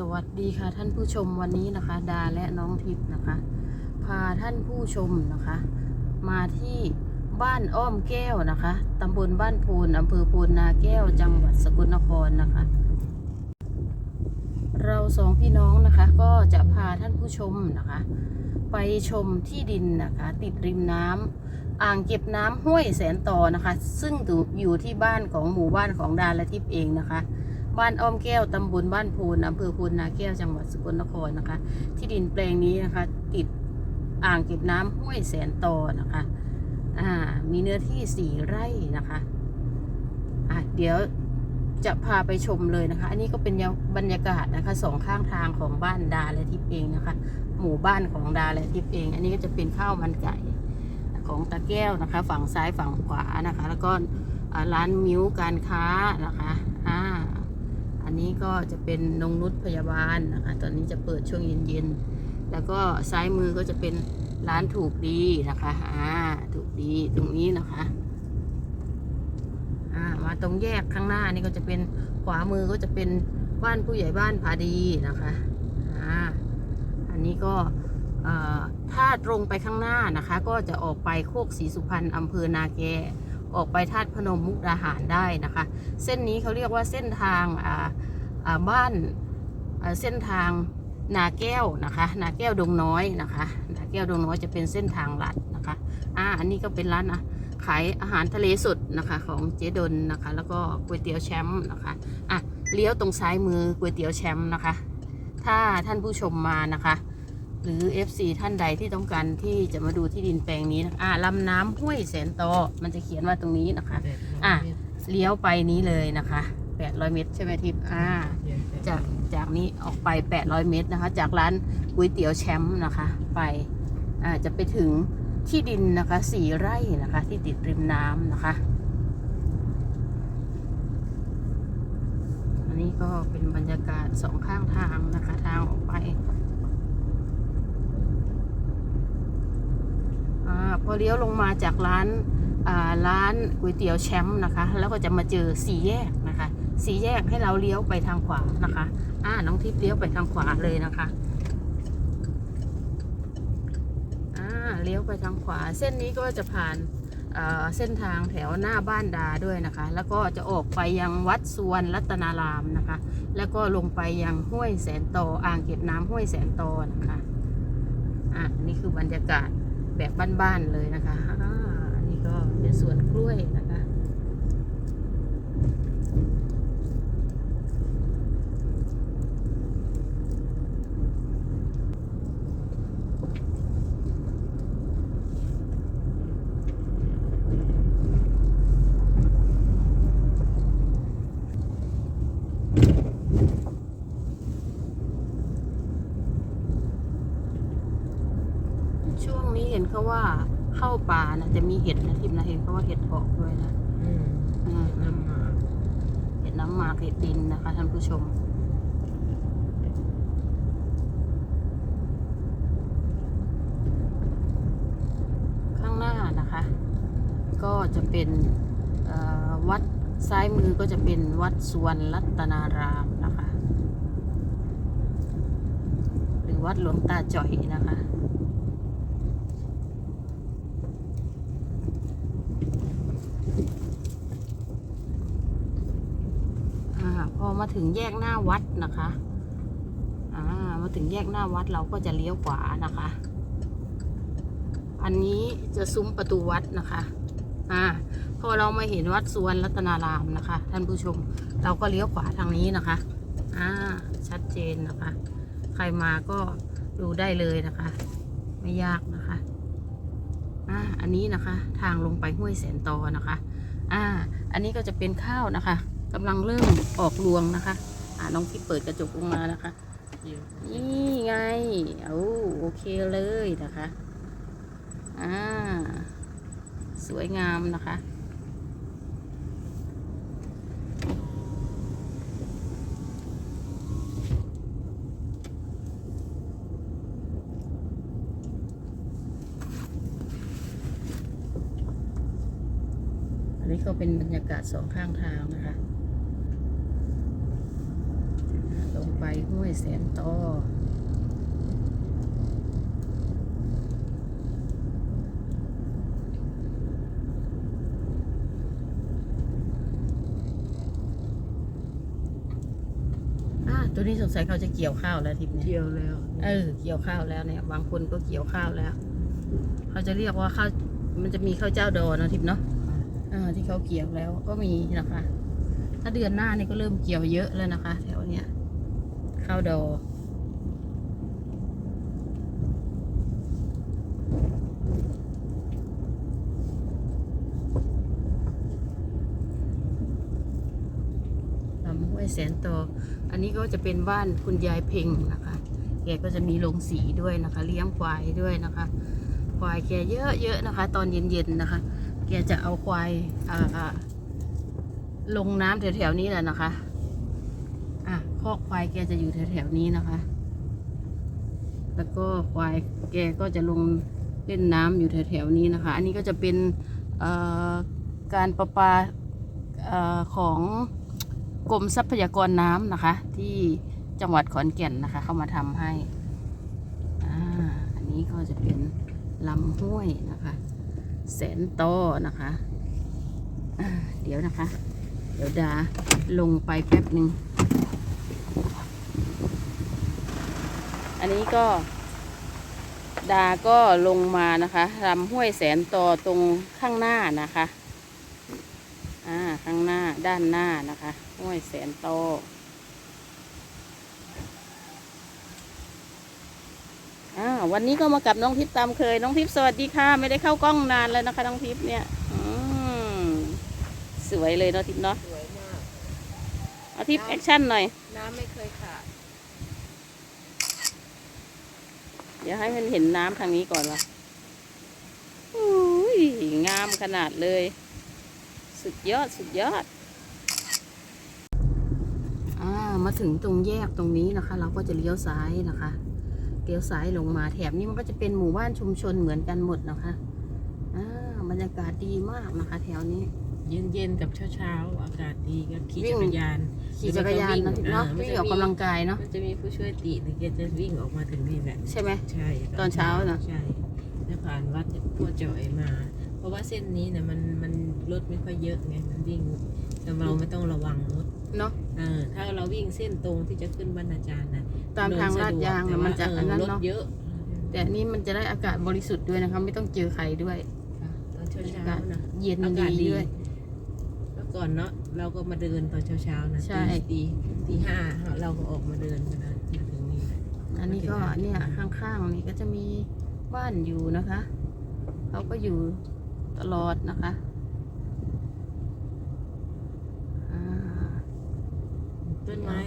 สวัสดีค่ะท่านผู้ชมวันนี้นะคะ ดาและน้องทิพย์นะคะ พาท่านผู้ชมนะคะ มาที่บ้านอ้อมแก้วนะคะตำบลบ้านพูนอำเภอพูนนาแก้วจังหวัดสกลนครนะคะ เราสองพี่น้องนะคะก็จะพาท่านผู้ชมนะคะ ไปชมที่ดินนะคะ ติดริมน้ำอ่างเก็บน้ำห้วยแสนต่อนะคะ ซึ่งอยู่ที่บ้านของหมู่บ้านของดาและทิพย์เองนะคะ บ้านอ้อมแก้วตำบลบ้านพูนอำเภอพูนนาแก้วจังหวัดสกลนครนะคะ ที่ดินแปลงนี้นะคะ ติดอ่างเก็บน้ำห้วยแสนตอนะคะอ่ามีเนื้อที่สี่ไร่นะคะอะเดี๋ยวจะพาไปชมเลยนะคะ อันนี้ก็เป็นบรรยากาศนะคะสองข้างทางของบ้านดาและทิพย์เองนะคะ หมู่บ้านของดาและทิพย์เอง อันนี้ก็จะเป็นข้าวมันไก่ของตาแก้วนะคะ ฝั่งซ้ายฝั่งขวานะคะ แล้วก็ร้านมิ้วการค้านะคะ อันนี้ก็จะเป็นนงนุชพยาบาลนะคะ ตอนนี้จะเปิดช่วงเย็นๆ แล้วก็ซ้ายมือก็จะเป็นร้านถูกดีนะคะ อ่า ถูกดีตรงนี้นะคะ อ่า มาตรงแยกข้างหน้านี่ก็จะเป็นขวามือก็จะเป็นบ้านผู้ใหญ่บ้านพาดีนะคะ อ่า อันนี้ก็เอ่อถ้าตรงไปข้างหน้านะคะ ก็จะออกไปโคกศรีสุพรรณอำเภอนาแก ออกไปธาตุพนมมุกดาหารได้นะคะ เส้นนี้เขาเรียกว่าเส้นทางอ่าอ่าบ้านเส้นทางนาแก้วนะคะนาแก้วดงน้อยนะคะนาแก้วดงน้อยจะเป็นเส้นทางลัดนะคะอ่าอันนี้ก็เป็นร้านอะขายอาหารทะเลสดนะคะของเจดนนะคะ แล้วก็ก๋วยเตี๋ยวแชมป์นะคะอะเลี้ยวตรงซ้ายมือก๋วยเตี๋ยวแชมป์นะคะ ถ้าท่านผู้ชมมานะคะ หรือ FC ท่านใดที่ต้องการที่จะมาดูที่ดินแปลงนี้นะคะอ่าลำน้ำห้วยแสนตอ มันจะเขียนว่าตรงนี้นะคะ อะ เลี้ยวไปนี้เลยนะคะ 800 เมตรใช่ไหมทิพย์อ่า จากจากนี้ออกไป 800 เมตรนะคะ จากร้านก๋วยเตี๋ยวแชมป์นะคะ ไป อ่า จะไปถึงที่ดินนะคะสี่ไร่นะคะ ที่ติดริมน้ำนะคะ อันนี้ก็เป็นบรรยากาศสองข้างทางนะคะ ทางออกไป อพอเลี้ยวลงมาจากร้านร้านก๋วยเตี๋ยวแชมป์นะคะ แล้วก็จะมาเจอสี่แยกนะคะสี่แยกให้เราเลี้ยวไปทางขวานะคะอ่าน้องทิพย์เลี้ยวไปทางขวาเลยนะคะอ่าเลี้ยวไปทางขวา เส้นนี้ก็จะผ่านเอ่อเส้นทางแถวหน้าบ้านดาด้วยนะคะ แล้วก็จะออกไปยังวัดสวนรัตนารามนะคะ แล้วก็ลงไปยังห้วยแสนตออ่างเก็บน้ำห้วยแสนโตนะคะอะนี่คือบรรยากาศ แบบบ้านๆเลยนะคะอ่าอันนี้ก็เป็นสวนกล้วยนะคะ ช่ว งนี้เห็นเขาว่าเข้าป่านะจะมีเห็ดนะทิพย์นะเห็นเขาว่าเห็ดเพาะด้วยนะอืมอืมน้ำหมากเห็ดน้ำหมากเห็ดดินนะคะท่านผู้ชม ข้างหน้านะคะ ก็จะเป็นเอ่อวัดซ้ายมือก็จะเป็นวัดสวนรัตนารามนะคะ หรือวัดหลวงตาจ่อยนะคะ อ่าพอ มาถึงแยกหน้าวัดนะคะอ่ามาถึงแยกหน้าวัดเราก็จะเลี้ยวขวานะคะ อันนี้จะซุ้มประตูวัดนะคะอ่าพอเรามาเห็นวัดสวนรัตนารามนะคะ ท่านผู้ชมเราก็เลี้ยวขวาทางนี้นะคะอ่าชัดเจนนะคะ ใครมาก็ดูได้เลยนะคะ ไม่ยากนะคะอ่าอันนี้นะคะทางลงไปห้วยแสนตอนะคะอ่าอันนี้ก็จะเป็นข้าวนะคะ กำลังเริ่มออกรวงนะคะอ่าน้องพี่เปิดกระจกลงมานะคะ นี่ไงเอาโอเคเลยนะคะอ่าสวยงามนะคะอันนี้ก็เป็นบรรยากาศสองข้างทางนะคะ ลงไปห้วยแสนตออ่าตัวนี้สงสัยเขาจะเกี่ยวข้าวแล้วทิพย์เนี่ยเที่ยวแล้ว เออ เกี่ยวข้าวแล้วเนี่ย บางคนก็เกี่ยวข้าวแล้ว เขาจะเรียกว่าข้าว มันจะมีข้าวเจ้าดอเนอะทิพย์เนาะอ่าที่เขาเกี่ยวแล้วก็มีนะคะ ถ้าเดือนหน้านี่ก็เริ่มเกี่ยวเยอะแล้วนะคะ แถวเนี้ย ข้าวดอลำห้วยแสนต่อ อันนี้ก็จะเป็นบ้านคุณยายเพ่งนะคะ แกก็จะมีโรงสีด้วยนะคะ เลี้ยงควายด้วยนะคะ ควายแกเยอะๆนะคะ ตอนเย็นๆนะคะ แกจะเอาควายลงน้ำแถวๆนี้แหละนะคะ คอกควายแกจะอยู่แถวๆนี้นะคะ แล้วก็ควายแกก็จะลงเล่นน้ำอยู่แถวๆนี้นะคะ อันนี้ก็จะเป็นการประปาอของกรมทรัพยากรน้ำนะคะ ที่จังหวัดขอนแก่นนะคะ เข้ามาทำให้อันนี้ก็จะเป็นลำห้วยนะคะ แสนโตอนะคะเดี๋ยวนะคะ เดี๋ยวดาลงไปแป๊บหนึ่ง อันนี้ก็ ดาก็ลงมานะคะลำห้วยแสนโตอตรงข้างหน้านะคะ อ่า ข้างหน้าด้านหน้านะคะ ห้วยแสนโตออ่าวันนี้ก็มากับน้องทิพย์ตามเคย น้องทิพย์สวัสดีค่ะ ไม่ได้เข้ากล้องนานแล้วนะคะ น้องทิพย์เนี่ยอืมสวยเลยเนาะทิพย์เนาะสวยมากเอาทิพย์แอคชั่นหน่อย น้ำไม่เคยขาด เดี๋ยวให้มันเห็นน้ำทางนี้ก่อนละอุ้ยงามขนาดเลย สุดยอดสุดยอด อ่ามาถึงตรงแยกตรงนี้นะคะ เราก็จะเลี้ยวซ้ายนะคะเลี้ยวซ้ายลงมาแถบนี้มันก็จะเป็นหมู่บ้านชุมชนเหมือนกันหมดนะคะ อ่าบรรยากาศดีมากนะคะ แถวนี้ เย็นเย็นๆกับเช้าเช้าๆอากาศดีก็ขี่วิ่งจักรยานขี่จักรยานเนาะเนาะอ่ามันวิ่งจะออกมีกำลังกายเนาะมันจะมีผู้ช่วยติแต่แกจะวิ่งออกมาถึงนี่แหละใช่ไหม ใช่ตอนเช้าน่ะ ใช่จะผ่านวัดพ่อจ่อยมา เพราะว่าเส้นนี้เนี่ยมันมันรถไม่ค่อยเยอะไงมันวิ่งแต่เราไม่ต้องระวังรถเนาะเออถ้าเราวิ่งเส้นตรงที่จะขึ้นบรรณาจารย์นะตามทางลาดยางเดิน่ะสะดวกมันจะแต่อันว่านั้นเออรถเนาะเยอะแต่อันนี่มันจะได้อากาศบริสุทธิ์ด้วยนะคะไม่ต้องเจอใครด้วยค่ะตอนเช้าอาเช้ากาศนะ เย็นอากาศดีดีด้วยเมื่อ ก่อนเนาะเราก็มาเดินตอนเช้าเช้าๆนะใช่ ตีตีตีห้าเราก็ออกมาเดินกันนะมาถึงนี่แหละ อันนี้ก็เนี่ยข้างๆนี่ก็จะมีบ้านอยู่นะคะเขาก็อยู่ตลอดนะคะอ่า ต้นไม้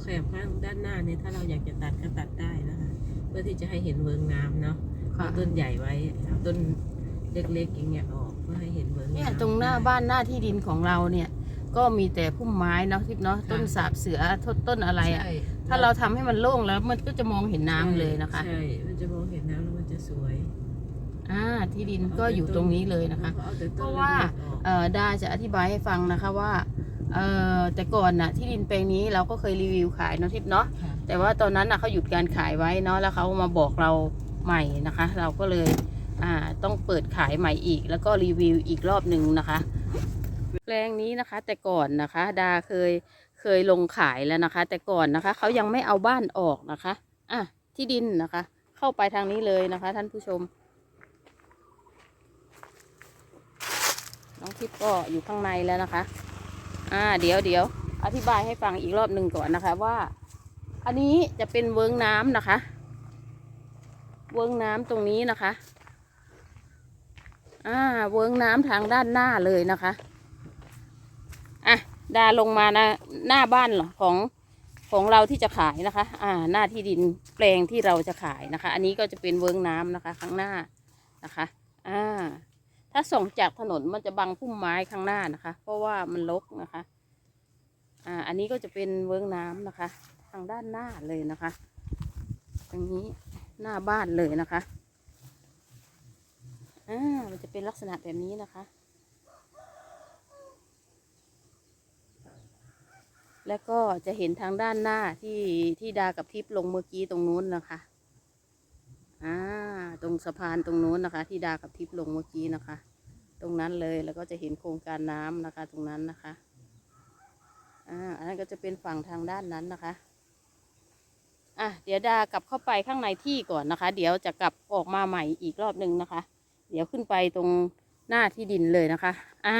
แคบๆข้างด้านหน้าเนี่ยถ้าเราอยากจะตัดก็ตัดได้นะคะเพื่อที่จะให้เห็นเวิงน้ำเนาะค่ะ เอาต้นใหญ่ไว้เอาต้นเล็กๆอย่างเงี้ยออก เพื่อให้เห็นเวิงน้ำเนี่ยตรงหน้าบ้านหน้าที่ดินของเราเนี่ย ก็มีแต่พุ่มไม้เนาะทิพย์เนาะค่ะต้นสาบเสือต้นต้นอะไรอะ่ะใช่ถ้าเราทำให้มันโล่งแล้วมันก็จะมองเห็นน้ำเลยนะคะใช่มันจะมองเห็นน้ำแล้วมันจะสวยอ่าที่ดินก็อยู่ตรงนี้เลยนะคะอแต่ต้นเพราะว่าล็กๆออกเอ่อดาจะอธิบายให้ฟังนะคะว่าเอ่อแต่ก่อนน่ะที่ดินแปลงนี้เราก็เคยรีวิวขายเนาะทิพย์เนาะค่ะแต่ว่าตอนนั้นน่ะเขาหยุดการขายไว้เนาะแล้วเขามาบอกเราใหม่นะคะ เราก็เลย อ่าต้องเปิดขายใหม่อีก แล้วก็รีวิวอีกรอบหนึ่งนะคะแปลงนี้นะคะ แต่ก่อนนะคะ ดาเคยเคยลงขายแล้วนะคะ แต่ก่อนนะคะเขายังไม่เอาบ้านออกนะคะ อะที่ดินนะคะ เข้าไปทางนี้เลยนะคะ ท่านผู้ชม น้องทิพย์ก็อยู่ข้างในแล้วนะคะ อ่า เดี๋ยวเดี๋ยวอธิบายให้ฟังอีกรอบหนึ่งก่อนนะคะว่า อันนี้จะเป็นเวิงน้ำนะคะ เวิงน้ำตรงนี้นะคะ อ่า เวิงน้ำทางด้านหน้าเลยนะคะ อะ ดาลงมานะหน้าบ้านของของเราที่จะขายนะคะ อ่า หน้าที่ดินแปลงที่เราจะขายนะคะ อันนี้ก็จะเป็นเวิงน้ำนะคะข้างหน้านะคะ อ่า ถ้าส่องจากถนนมันจะบังพุ่มไม้ข้างหน้านะคะ เพราะว่ามันรกนะคะ อ่า อันนี้ก็จะเป็นเวิ้งน้ำนะคะ ทางด้านหน้าเลยนะคะ ตรงนี้หน้าบ้านเลยนะคะ อ่ามันจะเป็นลักษณะแบบนี้นะคะ แล้วก็จะเห็นทางด้านหน้าที่ที่ดากับทิพย์ลงเมื่อกี้ตรงนู้นนะคะอ่าตรงสะพานตรงนู้นนะคะ ที่ดากับทิพย์ลงเมื่อกี้นะคะ ตรงนั้นเลยแล้วก็จะเห็นโครงการน้ำนะคะ ตรงนั้นนะคะอ่าอันนั้นก็จะเป็นฝั่งทางด้านนั้นนะคะอะเดี๋ยวดากลับเข้าไปข้างในที่ก่อนนะคะ เดี๋ยวจะกลับออกมาใหม่อีกรอบหนึ่งนะคะ เดี๋ยวขึ้นไปตรงหน้าที่ดินเลยนะคะ อ่า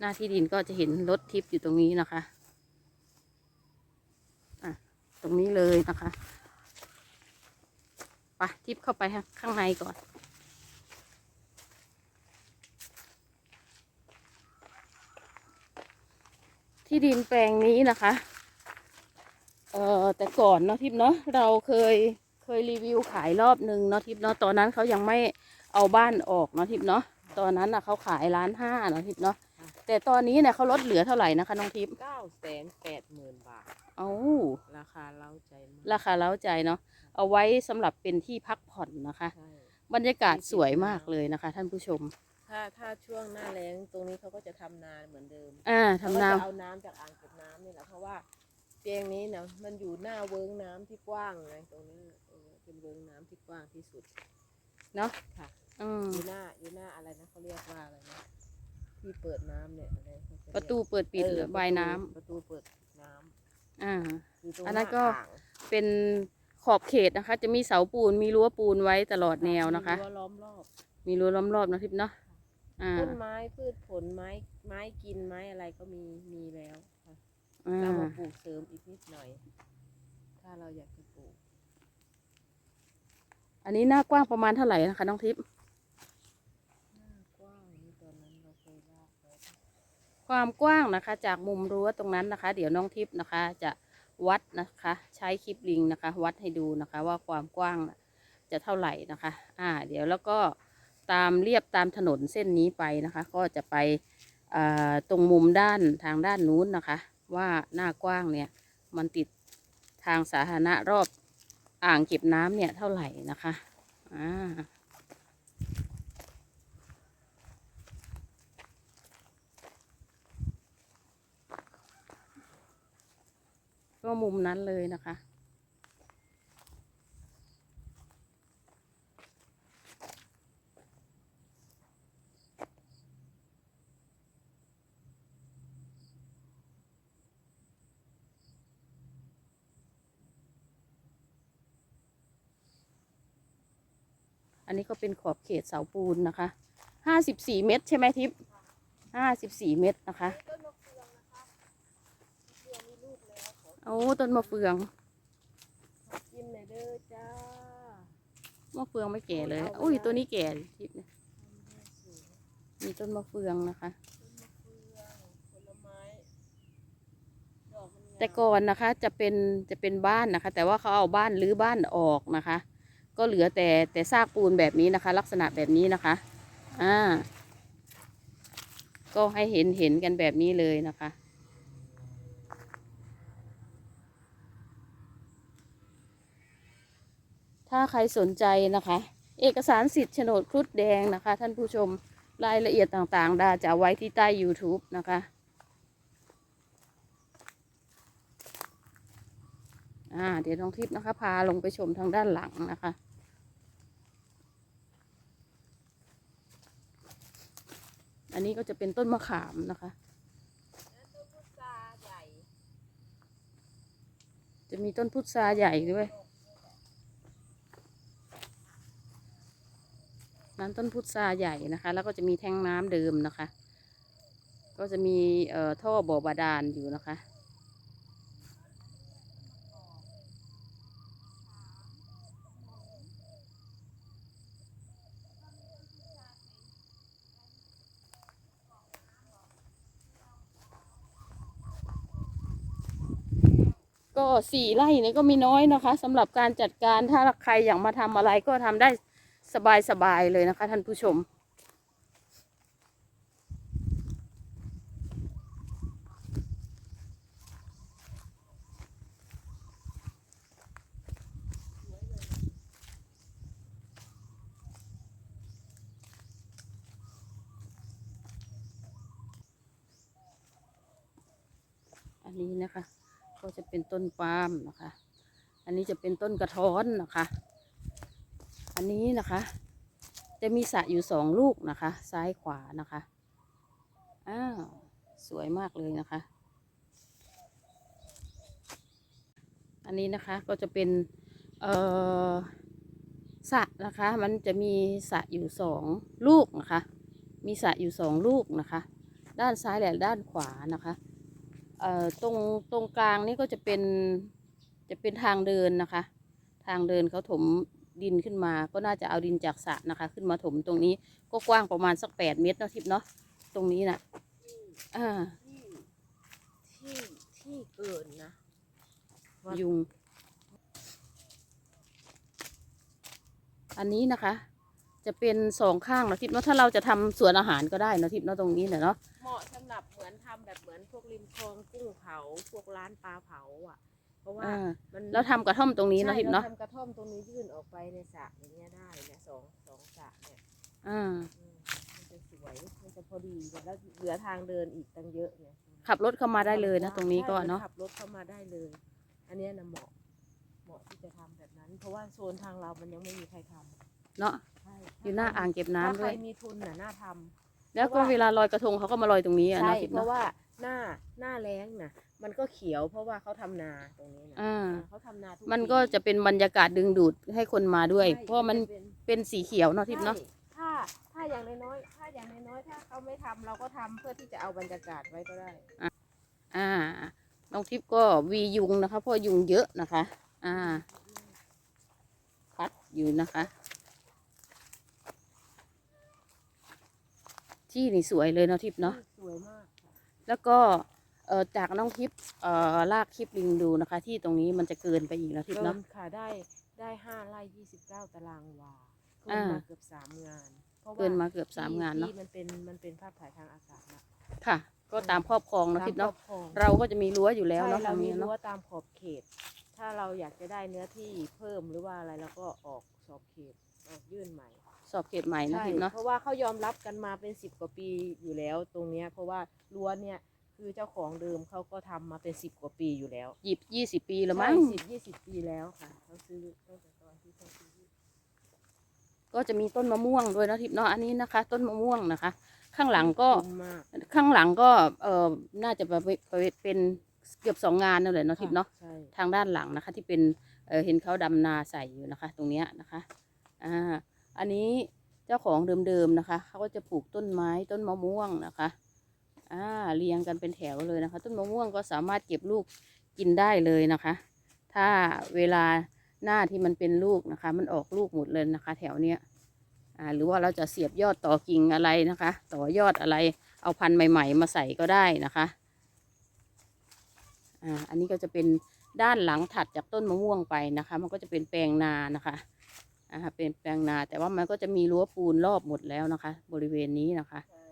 หน้าที่ดินก็จะเห็นรถทิพย์อยู่ตรงนี้นะคะ อะ ตรงนี้เลยนะคะไปทิพย์เข้าไปข้างในก่อนที่ดินแปลงนี้นะคะ เอ่อแต่ก่อนเนาะทิพย์เนาะเราเคยเคยรีวิวขายรอบหนึ่งเนาะทิพย์เนาะตอนนั้นเขายังไม่ เอาบ้านออกเนาะทิพย์เนาะตอนนั้นน่ะเขาขายล้านห้าเนาะทิพย์เนาะแต่ตอนนี้เนี่ยเขาลดเหลือเท่าไหร่นะคะน้องทิพย์เก้าแสนแปดหมื่นบาท เอาราคาเล้าใจมากราคาเล้าใจเนาะเอาไว้สำหรับเป็นที่พักผ่อนนะคะใช่บรรยากาศสวยมากเลยนะคะ ท่านผู้ชม ถ้าถ้าช่วงหน้าแล้งตรงนี้เขาก็จะทำนาเหมือนเดิม อ่าทำนาเขาก็จะเอาน้ำจากอ่างเก็บน้ำนี่แหละเพราะว่าเตียงนี้เนี่ยมันอยู่หน้าเวิ้งน้ำที่กว้างไงตรงนี้ตรงนี้เป็นเวิ้งน้ำที่กว้างที่สุด เนาะค่ะ อืมอยู่หน้าอยู่หน้าอะไรนะเขาเรียกว่าอะไรนะที่เปิดน้ำเนี่ยอะไรเขาจเยกประตูเปิดปิดเออหรือประตูวายน้ำประตูเปิดน้ำอ่าอยู่ตรงอันหนั้น้านก็อ่างเป็นขอบเขตนะคะ จะมีเสาปูนมีรั้วปูนไว้ตลอดแนวนะคะ มีรั้วล้อมรอบ มีรั้วล้อมรอบนะทิพย์เนาะอ่าต้นไม้พืชผลไม้ไม้กินไม้อะไรก็มีมีแล้วค่ะอ่าเรามาปลูกเสริมอีกนิดหน่อย ถ้าเราอยากจะปลูกอันนี้หน้ากว้างประมาณเท่าไหร่นะคะน้องทิพย์ หน้ากว้างนี่ตอนนั้นเราเคยว่าไป ความกว้างนะคะ จากมุมรั้วตรงนั้นนะคะ เดี๋ยวน้องทิพย์นะคะจะวัดนะคะ ใช้คลิปลิงนะคะ วัดให้ดูนะคะว่าความกว้างจะเท่าไหร่นะคะ อ่า เดี๋ยวแล้วก็ตามเรียบตามถนนเส้นนี้ไปนะคะ ก็จะไปตรงมุมด้านทางด้านนู้นนะคะ ว่าหน้ากว้างเนี่ยมันติดทางสาธารณะรอบอ่างเก็บน้ำเนี่ยเท่าไหร่นะคะ อ่า ก็มุมนั้นเลยนะคะ อันนี้ก็เป็นขอบเขตเสาปูนนะคะห้าสิบสี่เมตรใช่ไหมทิพย์ห้าสิบสี่เมตรนะคะ โอ้ต้นมะเฟืองขอกินหน่อยเด้อจ้ามะเฟืองไม่แก่เลย อุ้ยตัวนี้แก่ทิพย์เนี่ยต้นมะเฟืองมีต้นมะเฟืองนะคะต้นมะเฟืองผลไม้ดอกมันงามแต่ก่อนนะคะจะเป็นจะเป็นบ้านนะคะ แต่ว่าเขาเอาบ้านรื้อบ้านออกนะคะ ก็เหลือแต่แต่ซากปูนแบบนี้นะคะ ลักษณะแบบนี้นะคะ อ่า ก็ให้เห็นเห็นกันแบบนี้เลยนะคะ ถ้าใครสนใจนะคะ เอกสารสิทธิ์โฉนดครุฑแดงนะคะ ท่านผู้ชมรายละเอียดต่างๆ ดาจะเอาไว้ที่ใต้ YouTube นะคะอ่าเดี๋ยวน้องทิพย์นะคะ พาลงไปชมทางด้านหลังนะคะ อันนี้ก็จะเป็นต้นมะขามนะคะแล้วต้นพุทราใหญ่จะมีต้นพุทราใหญ่ด้วย นั้นต้นพุทราใหญ่นะคะ แล้วก็จะมีแทงน้ำเดิมนะคะ ก็จะมีเอ่อท่อบ่อบาดาลอยู่นะคะ ก็สี่ไร่เนี่ยก็มีน้อยนะคะสำหรับการจัดการถ้าใครอยากมาทำอะไรก็ทำได้ สบายๆเลยนะคะ ท่านผู้ชม อันนี้นะคะ ก็จะเป็นต้นปาล์มนะคะ อันนี้จะเป็นต้นกระท้อนนะคะ นี้นะคะ จะมีสระอยู่สองลูกนะคะ ซ้ายขวานะคะอ้าวสวยมากเลยนะคะ อันนี้นะคะก็จะเป็นเอ่อสระนะคะ มันจะมีสระอยู่สองลูกนะคะ มีสระอยู่สองลูกนะคะ ด้านซ้ายและด้านขวานะคะเอ่อตรงตรงกลางนี่ก็จะเป็นจะเป็นทางเดินนะคะ ทางเดินเขาถม ดินขึ้นมา ก็น่าจะเอาดินจากสระนะคะ ขึ้นมาถมตรงนี้ก็กว้างประมาณสักแปดเมตรเนาะทิพย์เนาะตรงนี้นะอ่าที่ที่ที่เกินนะวัดยุง อันนี้นะคะ จะเป็นสองข้างเนาะทิพย์เนาะถ้าเราจะทำสวนอาหารก็ได้เนาะทิพย์เนาะตรงนี้เนี่ยเนาะเหมาะสำหรับเหมือนทำแบบเหมือนพวกริมคลองกุ้งเผาพวกร้านปลาเผาอะ เพราะว่าอ่า มันเราทำกระท่อมตรงนี้เนาะใช่ทิพย์เนาะรทำกระท่อมตรงนี้ยื่นออกไปในสระอย่างเงี้ยได้เนี่ยสองสองสระเนี่ยอ่าอืมมันจะสวยมันจะพอดีแล้วเหลือทางเดินอีกตั้งเยอะเนี่ยขับรถเข้ามาได้เลยนะ ตรงนี้ก็ใช่เนาะขับรถเข้ามาได้เลย อันเนี้ยนะเหมาะเหมาะที่จะทำแบบนั้น เพราะว่าโซนทางเรามันยังไม่มีใครทำเนาะใช่อยู่หน้าอ่างเก็บน้ำถ้าด้ใครวย มีทุนน่ะน่าทำ แล้วก็เพราะว่าเวลาลอยกระทงเขาก็มาลอยตรงนี้อะใช่เนาะทิพย์เพเนาะราะว่า หน้าหน้าแล้งน่ะมันก็เขียวเพราะว่าเขาทำนาตรงนี้นะอ่า เขาทำนาทุกมันปีก็จะเป็นบรรยากาศดึงดูดให้คนมาด้วย ใช่เพราะว่ามันจะเป็นเป็นสีเขียวเนาะทิพย์เนาะ ใช่ถ้าถ้าอย่างน้อยๆถ้าอย่างน้อยๆถ้าเขาไม่ทำเราก็ทำเพื่อที่จะเอาบรรยากาศไว้ก็ได้ อ่า น้องทิพย์ก็วียุงนะคะเพราะยุงเยอะนะคะ อ่า พัดอยู่นะคะ ที่นี่สวยเลยเนาะทิพย์เนาะ สวยมากค่ะ แล้วก็เอ่อจากน้องทิพย์เอ่อลากคลิปลิงดูนะคะ ที่ตรงนี้มันจะเกินไปอีกแล้วทิพย์เกิเนาะนค่ะได้ได้ห้าไร่ยี่สิบเก้าตารางวาเกินอ่ามมาเกือบสามงานพระว่เกินมาเกือบสามที่งานเนาะ ที่มันเป็นมันเป็นภาพถ่ายทางอากาศนะค่ะ ก็ตามครอบครองเนาะตามทิพย์เนาะครอบครองเราก็จะมีรั้วอยู่แล้วเนาะใช่เราทางมีนี้รั้วเนาะตามขอบเขต ถ้าเราอยากจะได้เนื้อที่เพิ่มหรือว่าอะไรเราก็ออกสอบเขตออกยื่นใหม่ สอบเขตใหม่นะใช่ทิพย์เนาะเพราะว่าเขายอมรับกันมาเป็นสิบกว่าปีอยู่แล้วตรงเนี้ยเพราะว่ารั้วเนี่ยคือเจ้าของเดิมเขาก็ทำมาเป็นสิบกว่าปีอยู่แล้วหยิบยี่สิบปีแล้วมั้งสิบยี่สิบปีแล้วค่ะเขาซื้อตั้งแต่ตอนที่เขาซื้อก็จะมีต้นมะม่วงด้วยเนาะทิพย์เนาะอันนี้นะคะ ต้นมะม่วงนะคะ ข้างหลังก็คุ้มมากข้างหลังก็เออน่าจะไปไปเป็นเกือบสองงานนั่นแหละเนาะทิพย์เนาะใช่ทางด้านหลังนะคะ ที่เป็นเออเห็นเขาดำนาใส่อยู่นะคะ ตรงเนี้ยนะคะอ่า อันนี้เจ้าของเดิมๆนะคะเขาก็จะปลูกต้นไม้ต้นมะม่วงนะคะอ่าเรียงกันเป็นแถวเลยนะคะ ต้นมะม่วงก็สามารถเก็บลูกกินได้เลยนะคะ ถ้าเวลาหน้าที่มันเป็นลูกนะคะ มันออกลูกหมดเลยนะคะ แถวเนี้ยอ่าหรือว่าเราจะเสียบยอดต่อกิ่งอะไรนะคะ ต่อยอดอะไรเอาพันธุ์ใหม่ ๆ มาใส่ก็ได้นะคะอ่าอันนี้ก็จะเป็นด้านหลังถัดจากต้นมะม่วงไปนะคะ มันก็จะเป็นแปลงนานะคะ อ่าเป็นแปลงนาแต่ว่ามันก็จะมีรั้วปูนรอบหมดแล้วนะคะ บริเวณนี้นะคะใช่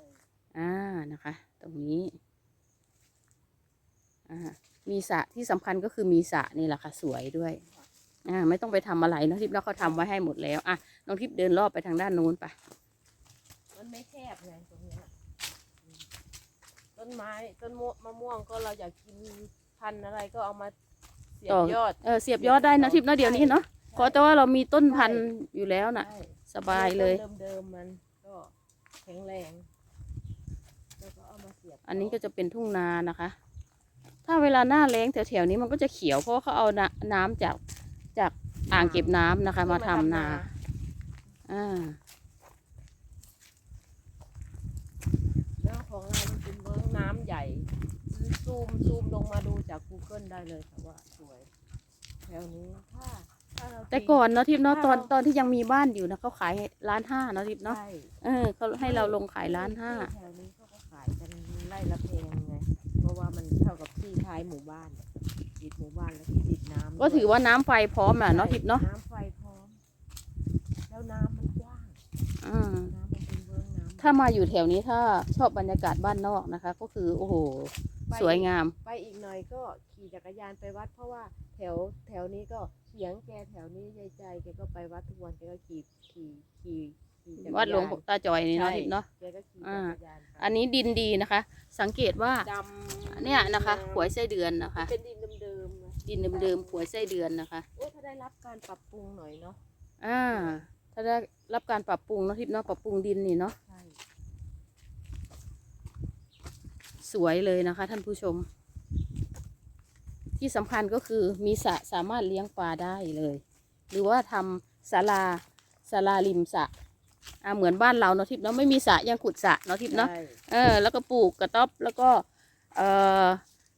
อ่านะคะ ตรงนี้ อ่า มีสระที่สำคัญก็คือมีสระนี่แหละค่ะ สวยด้วย อ่า ไม่ต้องไปทำอะไรน้องทิพย์แล้วเขาทำไว้ให้หมดแล้วอะน้องทิพย์เดินรอบไปทางด้านนู้นไปมันไม่แคบไงตรงเนี้ยอืมต้นไม้ต้นมะม่วงก็เราอยากกินพันธุ์อะไรก็เอามาเสียต่บอยอด เออเสียบยอดได้นะทิพย์นะเดี๋ยวนี้เนาะ เพราะแต่ว่าเรามีต้นพันธุ์อยู่แล้วน่ะ ใช่สบายเลยต้นเดิมๆมันก็แข็งแรง แล้วก็เอามาเสียบอันนี้ก็จะเป็นทุ่งนานะคะ ถ้าเวลาหน้าแล้งแถวๆนี้มันก็จะเขียวเพราะว่าเขาเอาน้ำน้ำจากจากอ่างเก็บน้ำนะคะ มาทำนาอ่าแล้วของเรามันเป็นเวิ้งน้ำใหญ่ ซูมซูมลงมาดูจาก Google ได้เลยค่ะว่าสวย แถวนี้ถ้าถ้าเรา แต่ก่อนเนาะทิพย์เนาะตถ้าอนเราตอนที่ยังมีบ้านอยู่นะเขาขายร้านห้าเนาะทิพย์เนาะใช่เออเขาให้เราลงขายร้านห้าที่แถวนี้เขาก็ขายกันไล่ละแพงไงเพราะว่ามันเท่ากับที่ท้ายหมู่บ้านติดหมู่บ้านแล้วที่ติดน้ำก็ถือด้วยว่าน้ำไฟพร้อมอะเนาะทิพย์เนาะน้ำไฟพร้อม แล้วน้ำมันกว้างอืมน้ำมันเป็นเวิ้งน้ำถ้ามาอยู่แถวนี้ถ้าชอบบรรยากาศบ้านนอกนะคะ ก็คือโอ้โหไปสวยงาม ไปอีกหน่อยก็ขี่จักรยานไปวัดเพราะว่าแถวแถวนี้ก็ เฉียงแกแถวนี้ยายใจแกก็ไปวัดทุกวันแกก็ขี่ขี่ขี่ขี่จักรยานวัดหลวงตาจอยนี่เนาะใช่ทิพย์เนาะ แกก็ขี่อ่าจักรยานไปอันนี้ดินดีนะคะ สังเกตว่าดำเนี่ยนะคะหวยไส้เดือนนะคะ เป็นดินเดิมๆนะดินเดิมๆหวยไส้เดือนนะคะ โอ้ถ้าได้รับการปรับปรุงหน่อยเนาะอ่า ถ้าได้รับการปรับปรุงเนาะทิพย์เนาะปรับปรุงดินนี่เนาะใช่สวยเลยนะคะ ท่านผู้ชม ที่สำคัญก็คือมีสระสามารถเลี้ยงปลาได้เลย หรือว่าทำศาลาศาลาริมสระอ่าเหมือนบ้านเราเนาะทิพย์เนาะไม่มีสระยังขุดสระเนาะทิพย์เนาะใช่เออแล้วก็ปลูกกระต๊อบแล้วก็เอ่อ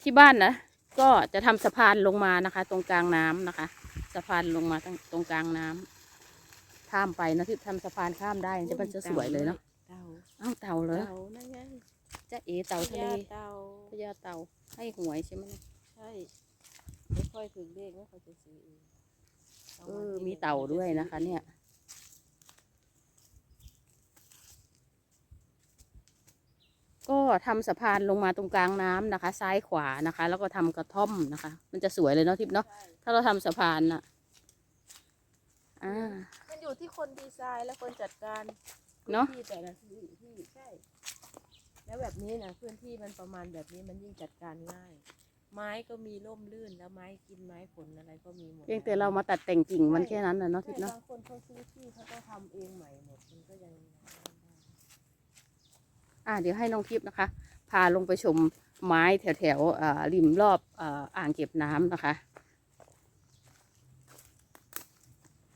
ที่บ้านนะก็จะทำสะพานลงมานะคะ ตรงกลางน้ำนะคะ สะพานลงมาตรงตรงกลางน้ำข้ามไปนะที่ทำสะพานข้ามได้จะมันจะสวยเลยเนาะเต่าอ้าวเต่าเลยเต่านั่นไงจะเอเต่าทะเลพญเต่าพญาเต่าให้หวยใช่ไหมเนี่ยใช่ ไม่ค่อยถึงเลขไม่ค่อยจะซื้อเองเออ มีเต่าด้วยนะคะ เนี่ย ก็ทำสะพานลงมาตรงกลางน้ำนะคะ ซ้ายขวานะคะ แล้วก็ทำกระท่อมนะคะ มันจะสวยเลยเนาะทิพย์เนาะใช่ถ้าเราทำสะพานน่ะ อ่า มันอยู่ที่คนดีไซน์และคนจัดการเนอะพื้ที่แต่ละที่ที่ใช่ แล้วแบบนี้นะพื้นที่มันประมาณแบบนี้มันยิ่งจัดการง่าย ไม้ก็มีร่มรื่นแล้วไม้กินไม้ผลอะไรก็มีหมดเพียงแต่เรามาตัดแต่งกิ่งมันแค่นั้นนะเนาะทิพย์ใช่เนาะบางคนเขาซื้อที่เขาก็ทำเองใหม่หมดมันก็ยังอ่าเดี๋ยวให้น้องทิพย์นะคะ พาลงไปชมไม้แถวแถวๆอ่าริมรอบอ่าอ่างเก็บน้ำนะคะ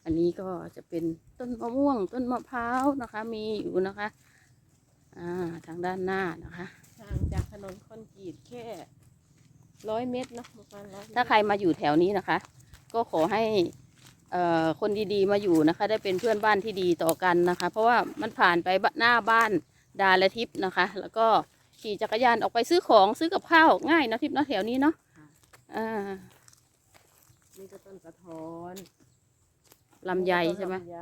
อันนี้ก็จะเป็นต้นมะม่วงต้นมะพร้าวนะคะ มีอยู่นะคะ อ่าทางด้านหน้านะคะห่างจากถนนคอนกรีตแค่ ร้อยเมตรเนาะประมาณร้อยถ้าใครมาอยู่แถวนี้นะคะ ก็ขอให้เอ่อคนดีๆมาอยู่นะคะ ได้เป็นเพื่อนบ้านที่ดีต่อกันนะคะ เพราะว่ามันผ่านไปหน้าบ้านดาและทิพย์นะคะ แล้วก็ขี่จักรยานออกไปซื้อของซื้อกับข้าวง่ายเนาะทิพย์เนาะแถวนี้เนาะอ่านี่ก็ต้นกระท้อนลำไยใช่ไหมลำไย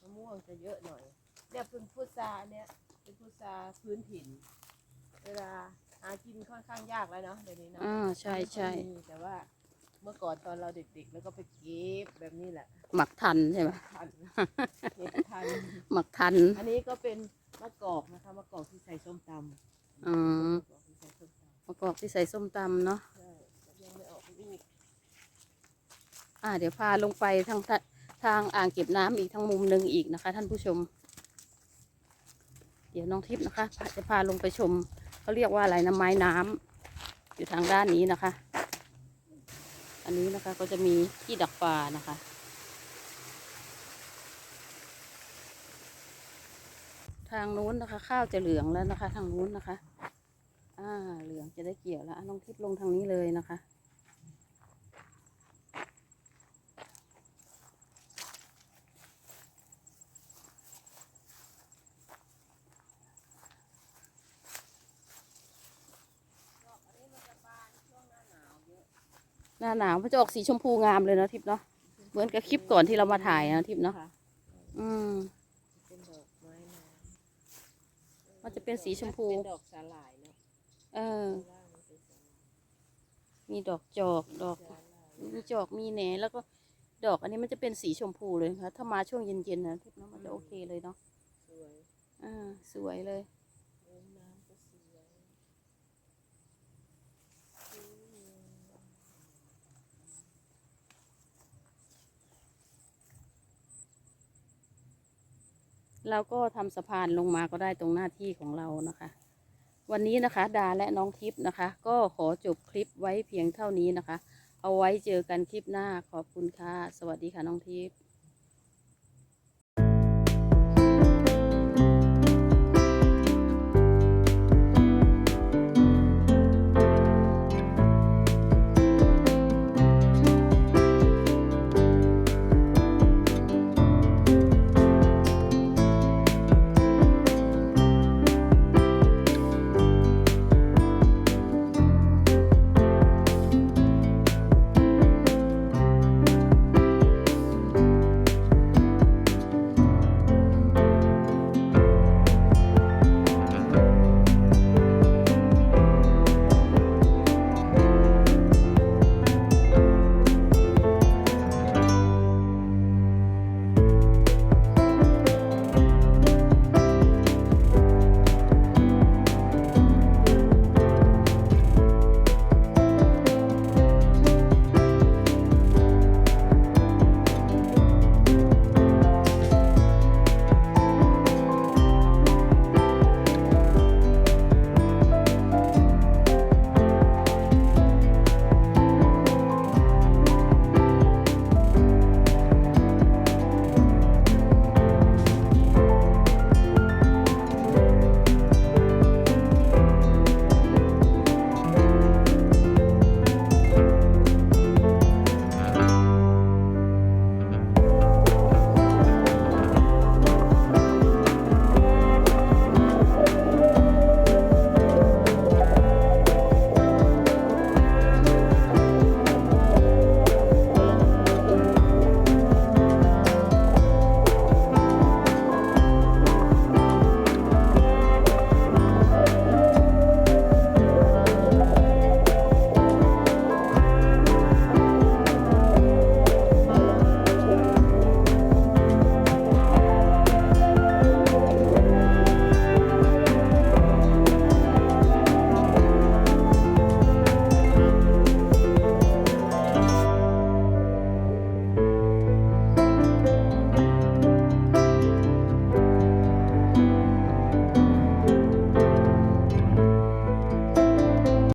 มะม่วงจะเยอะหน่อยเนี่ยเป็นพุทราเนี่ยเป็นพุทราพื้นถิ่นเวลา หากินค่อนข้างยากแล้วเนาะเดี๋ยวนี้เนาะอ่าใช่ใช่ไม่ค่อยมีแต่ว่าเมื่อก่อนตอนเราเด็กๆ แล้วก็ไปเก็บแบบนี้แหละหมักทันใช่ไหมทันเก็บทัน หมักทัน อันนี้ก็เป็นมะกอกนะคะมะกอกที่ใส่ส้มตำอืมมะกอกที่ใส่ส้มตำประกอบที่ใส่ส้มตำเนาะใช่ยังไม่ออกลูกอ่า เดี๋ยวพาลงไปทางทะทางอ่างเก็บน้ำอีกทางมุมหนึ่งอีกนะคะ ท่านผู้ชม เดี๋ยวน้องทิพย์นะคะพาจะพาลงไปชม เขาเรียกว่าอะไรนะไม้น้ำอยู่ทางด้านนี้นะคะ อันนี้นะคะก็จะมีที่ดักปลานะคะ ทางนู้นนะคะ ข้าวจะเหลืองแล้วนะคะ ทางนู้นนะคะ อ่าเหลืองจะได้เกี่ยวแล้วน้องทิพย์ลงทางนี้เลยนะคะ น้าหนาวมันจะออกสีชมพูงามเลยนะทิพย์เนาะเหมือนกับคลิปก่อนที่เรามาถ่ายนะทิพย์เนาะค่ะอืมเป็นดอกไม้น้ำมันจะเป็นสีชมพูเป็นดอกสาหร่ายเนาะเออข้างล่างมันเป็นสาหร่ายมีดอกจอกดอกสาหร่ายมีจอกมีแหนแล้วก็ดอกอันนี้มันจะเป็นสีชมพูเลยนะคะถ้ามาช่วงเย็นๆนะทิพย์เนาะมันจะโอเคเลยเนาะสวยอ่าสวยเลย เล่นน้ำก็สวยสวย เราก็ทำสะพานลงมาก็ได้ตรงหน้าที่ของเรานะคะ วันนี้นะคะ ดาและน้องทิพย์นะคะ ก็ขอจบคลิปไว้เพียงเท่านี้นะคะ เอาไว้เจอกันคลิปหน้าขอบคุณค่ะ สวัสดีค่ะน้องทิพย์